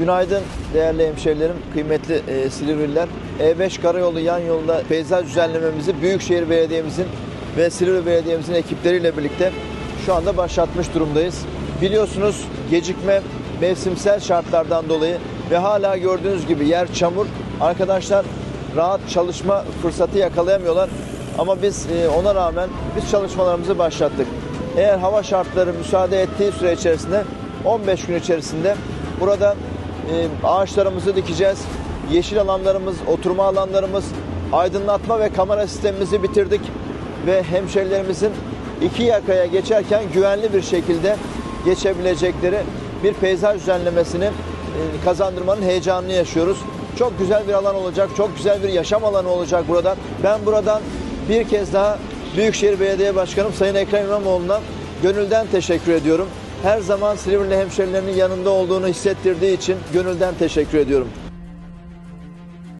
Günaydın değerli hemşehrilerim, kıymetli e, Silivriler. E5 Karayolu yan yolda peyzaj düzenlememizi Büyükşehir Belediye'mizin ve Silivri Belediye'mizin ekipleriyle birlikte şu anda başlatmış durumdayız. Biliyorsunuz gecikme mevsimsel şartlardan dolayı ve hala gördüğünüz gibi yer çamur. Arkadaşlar rahat çalışma fırsatı yakalayamıyorlar. Ama biz e, ona rağmen biz çalışmalarımızı başlattık. Eğer hava şartları müsaade ettiği süre içerisinde 15 gün içerisinde burada e, ağaçlarımızı dikeceğiz. Yeşil alanlarımız, oturma alanlarımız, aydınlatma ve kamera sistemimizi bitirdik ve hemşerilerimizin iki yakaya geçerken güvenli bir şekilde geçebilecekleri bir peyzaj düzenlemesini e, kazandırmanın heyecanını yaşıyoruz. Çok güzel bir alan olacak, çok güzel bir yaşam alanı olacak burada. Ben buradan bir kez daha Büyükşehir Belediye Başkanım Sayın Ekrem İmamoğlu'na gönülden teşekkür ediyorum. Her zaman Silivri'li hemşerilerinin yanında olduğunu hissettirdiği için gönülden teşekkür ediyorum.